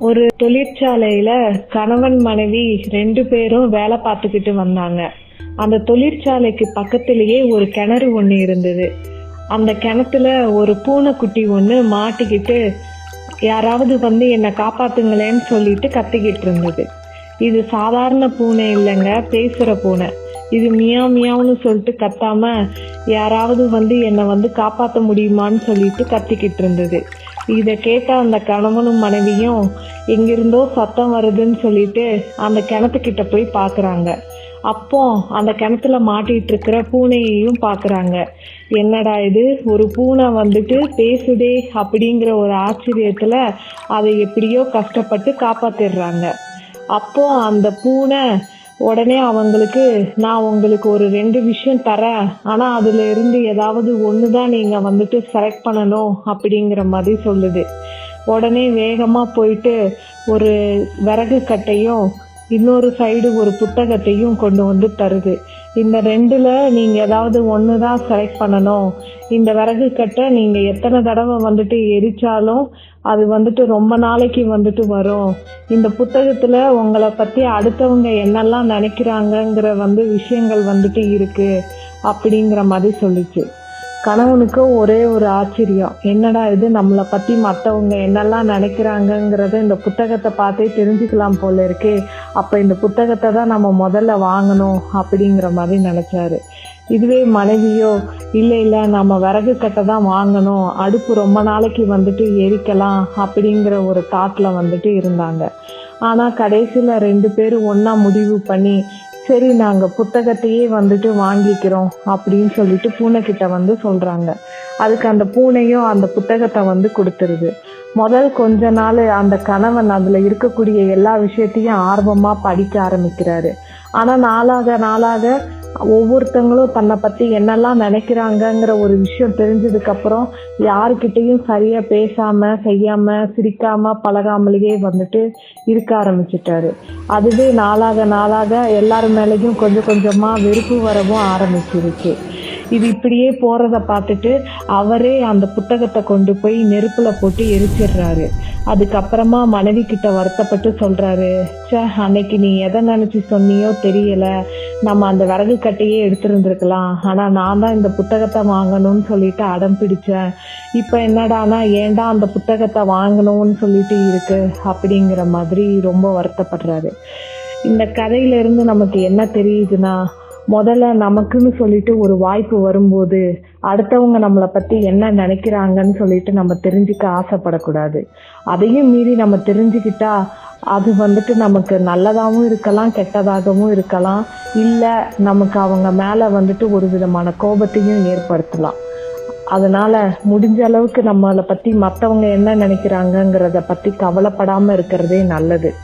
ஒரு தொழிற்சாலையில கணவன் மனைவி ரெண்டு பேரும் வேலை பார்த்துக்கிட்டு வந்தாங்க. அந்த தொழிற்சாலைக்கு பக்கத்திலேயே ஒரு கிணறு ஒன்று இருந்தது. அந்த கிணத்துல ஒரு பூனைக்குட்டி ஒன்று மாட்டிக்கிட்டு யாராவது வந்து என்னை காப்பாத்துங்களேன்னு சொல்லிட்டு கத்திக்கிட்டு இருந்தது. இது சாதாரண பூனை இல்லைங்க பேசுகிற பூனை. இது மியா மியாவுன்னு சொல்லிட்டு கத்தாம யாராவது வந்து என்னை வந்து காப்பாற்ற முடியுமான்னு சொல்லிட்டு கத்திக்கிட்டு இருந்தது. இதை கேட்ட அந்த கணவனும் மனைவியும் எங்கிருந்தோ சத்தம் வருதுன்னு சொல்லிட்டு அந்த கிணத்துக்கிட்ட போய் பார்க்குறாங்க அப்போ அந்த கிணத்துல மாட்டிட்டு இருக்கிற பூனையையும் பார்க்குறாங்க என்னடா இது? ஒரு பூனை வந்துட்டு பேசுதே அப்படிங்கிற ஒரு ஆச்சரியத்துல அதை எப்படியோ கஷ்டப்பட்டு காப்பாத்திடுறாங்க. அப்போ அந்த பூனை உடனே அவங்களுக்கு நான் உங்களுக்கு ஒரு ரெண்டு விஷயம் தரேன். ஆனா அதுல இருந்து ஏதாவது ஒன்று தான் நீங்க வந்துட்டு செலக்ட் பண்ணணும் அப்படிங்கிற மாதிரி சொல்லுது. உடனே வேகமா போயிட்டு ஒரு விறகு கட்டையும் இன்னொரு சைடு ஒரு புத்தகத்தையும் கொண்டு வந்து தருது. இந்த ரெண்டுல நீங்க ஏதாவது ஒன்று தான் செலக்ட் பண்ணணும். இந்த விறகு கட்டை நீங்க எத்தனை தடவை வந்துட்டு எரிச்சாலும் அது வந்துட்டு ரொம்ப நாளைக்கு வந்துட்டு வரும். இந்த புத்தகத்துல உங்களை பத்தி அடுத்தவங்க என்னெல்லாம் நினைக்கிறாங்கங்கிற வந்து விஷயங்கள் வந்துட்டு இருக்கு அப்படிங்கிற மாதிரி சொல்லிச்சு. கணவனுக்கு ஒரே ஒரு ஆச்சரியம். என்னடா இது? நம்மளை பத்தி மத்தவங்க என்னெல்லாம் நினைக்கிறாங்கங்கிறத இந்த புத்தகத்தை பார்த்தே தெரிஞ்சுக்கலாம் போல இருக்கே. அப்ப இந்த புத்தகத்தை தான் நம்ம முதல்ல வாங்கணும் அப்படிங்கிற மாதிரி நினைச்சாரு. இதுவே மனைவியோ இல்லை இல்ல நம்ம விறகு கட்டை தான் வாங்கணும். அடுப்பு ரொம்ப நாளைக்கு வந்துட்டு எரிக்கலாம் அப்படிங்கிற ஒரு தாட்ல வந்துட்டு இருந்தாங்க. ஆனா கடைசியில ரெண்டு பேரும் ஒன்றா முடிவு பண்ணி சரி நாங்க புத்தகத்தையே வந்துட்டு வாங்கிக்கிறோம் அப்படின்னு சொல்லிட்டு பூனை கிட்ட வந்து சொல்றாங்க. அதுக்கு அந்த பூனையும் அந்த புத்தகத்தை வந்து கொடுத்துருது. முதல் கொஞ்ச நாள் அந்த கணவன் அதுல இருக்கக்கூடிய எல்லா விஷயத்தையும் ஆர்வமா படிக்க ஆரம்பிக்கிறாரு. ஆனா நாளாக நாளாக ஒவ்வொருத்தங்களும் தன்னை பத்தி என்னெல்லாம் நினைக்கிறாங்கங்கிற ஒரு விஷயம் தெரிஞ்சதுக்கு அப்புறம் யாருக்கிட்டையும் சரியா பேசாம செய்யாம சிரிக்காம பழகாமலேயே வந்துட்டு இருக்க ஆரம்பிச்சிட்டாரு. அதுவே நாளாக நாளாக எல்லார் மேலேயும் கொஞ்சம் கொஞ்சமா வெறுப்பு வரவும் ஆரம்பிச்சிருச்சு. இது இப்படியே போறத பார்த்துட்டு அவரே அந்த புத்தகத்தை கொண்டு போய் நெருப்புல போட்டு எரிச்சிடுறாரு. அதுக்கப்புறமா மனைவி கிட்ட வருத்தப்பட்டு சொல்றாரு ச்சே அன்னைக்கு நீ எதை நினைச்சு சொன்னியோ தெரியல. நம்ம அந்த விறகு கட்டையே எடுத்திருந்திருக்கலாம். ஆனா நான் தான் இந்த புத்தகத்தை வாங்கணும்னு சொல்லிட்டு அடம் பிடிச்சேன். இப்ப என்னடானா ஏன்டா அந்த புத்தகத்தை வாங்கணும்னு சொல்லிட்டு இருக்கு? அப்படிங்கிற மாதிரி ரொம்ப வருத்தப்படுறாரு. இந்த கதையில இருந்து நமக்கு என்ன தெரியுதுன்னா முதல்ல நமக்குன்னு சொல்லிட்டு ஒரு வாய்ப்பு வரும்போது அடுத்தவங்க நம்மளை பத்தி என்ன நினைக்கிறாங்கன்னு சொல்லிட்டு நம்ம தெரிஞ்சுக்க ஆசைப்படக்கூடாது. அதையும் மீறி நம்ம தெரிஞ்சுக்கிட்டா அது வந்துட்டு நமக்கு நல்லதாகவும் இருக்கலாம் கெட்டதாகவும் இருக்கலாம். இல்லை நமக்கு அவங்க மேலே வந்துட்டு ஒரு விதமான கோபத்தையும் ஏற்படுத்தலாம். அதனால முடிஞ்ச அளவுக்கு நம்மளை பத்தி மற்றவங்க என்ன நினைக்கிறாங்கங்கிறத பத்தி கவலைப்படாம இருக்கிறதே நல்லது.